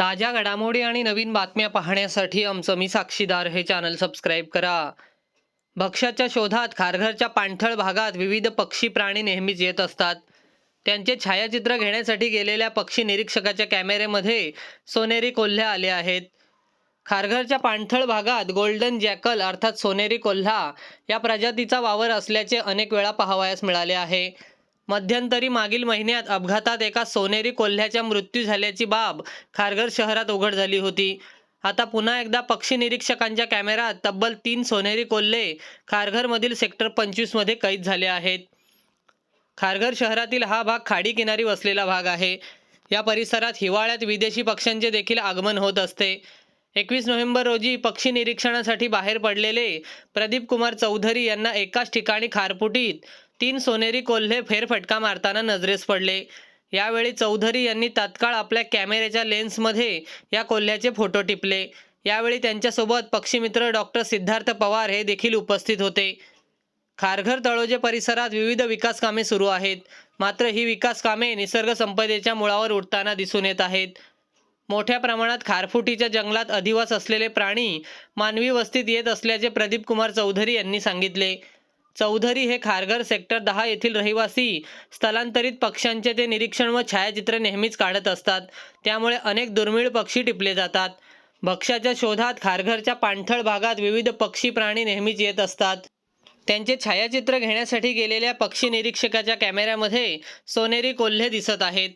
ताज्या घडामोडी आणि नवीन बातम्या पाहण्यासाठी आमचं मी साक्षीदार हे चॅनल सबस्क्राईब करा. भक्ष्याच्या शोधात खारघरच्या पाणथळ भागात विविध पक्षी प्राणी नेहमीच येत असतात. त्यांचे छायाचित्र घेण्यासाठी गेलेल्या पक्षी निरीक्षकाच्या कॅमेऱ्यामध्ये सोनेरी कोल्ह्या आले आहेत. खारघरच्या पाणथळ भागात गोल्डन जॅकल अर्थात सोनेरी कोल्हा या प्रजातीचा वावर असल्याचे अनेक वेळा पाहावयास मिळाले आहे. मध्यंतरी मागील महिन्यात अपघातात एका सोनेरी कोल्ह्याचा मृत्यू झाल्याची बाब खारघर शहरात उघड झाली होती. आता पुन्हा एकदा पक्षी निरीक्षकांच्या कॅमेऱ्यात तब्बल तीन सोनेरी कोल्हे खारघरमधील सेक्टर पंचवीसमध्ये कैद झाले आहेत. खारघर शहरातील हा भाग खाडी किनारी वसलेला भाग आहे. या परिसरात हिवाळ्यात विदेशी पक्ष्यांचे देखील आगमन होत असते. एकवीस नोव्हेंबर रोजी पक्षी निरीक्षणासाठी बाहेर पडलेले प्रदीप कुमार चौधरी यांना एकाच ठिकाणी खारपुटीत तीन सोनेरी कोल्हे फेरफटका मारताना नजरेस पडले. यावेळी चौधरी यांनी तात्काळ आपल्या कॅमेऱ्याच्या लेन्समध्ये या कोल्ह्याचे फोटो टिपले. यावेळी त्यांच्यासोबत पक्षीमित्र डॉक्टर सिद्धार्थ पवार हे देखील उपस्थित होते. खारघर तळोजे परिसरात विविध विकास कामे सुरू आहेत. मात्र ही विकास कामे निसर्ग संपदेच्या मुळावर उठताना दिसून येत आहेत. मोठ्या प्रमाणात खारफुटीच्या जंगलात अधिवास असलेले प्राणी मानवी वस्तीत येत असल्याचे प्रदीप कुमार चौधरी यांनी सांगितले. चौधरी हे खारघर सेक्टर दहा येथील रहिवासी स्थलांतरित पक्ष्यांचे ते निरीक्षण व छायाचित्र नेहमीच काढत असतात. त्यामुळे अनेक दुर्मिळ पक्षी टिपले जातात. भक्ष्याच्या शोधात खारघरच्या पाणथळ भागात विविध पक्षी प्राणी नेहमीच येत असतात. त्यांचे छायाचित्र घेण्यासाठी गेलेल्या पक्षी निरीक्षकाच्या कॅमेऱ्यामध्ये सोनेरी कोल्हे दिसत आहेत.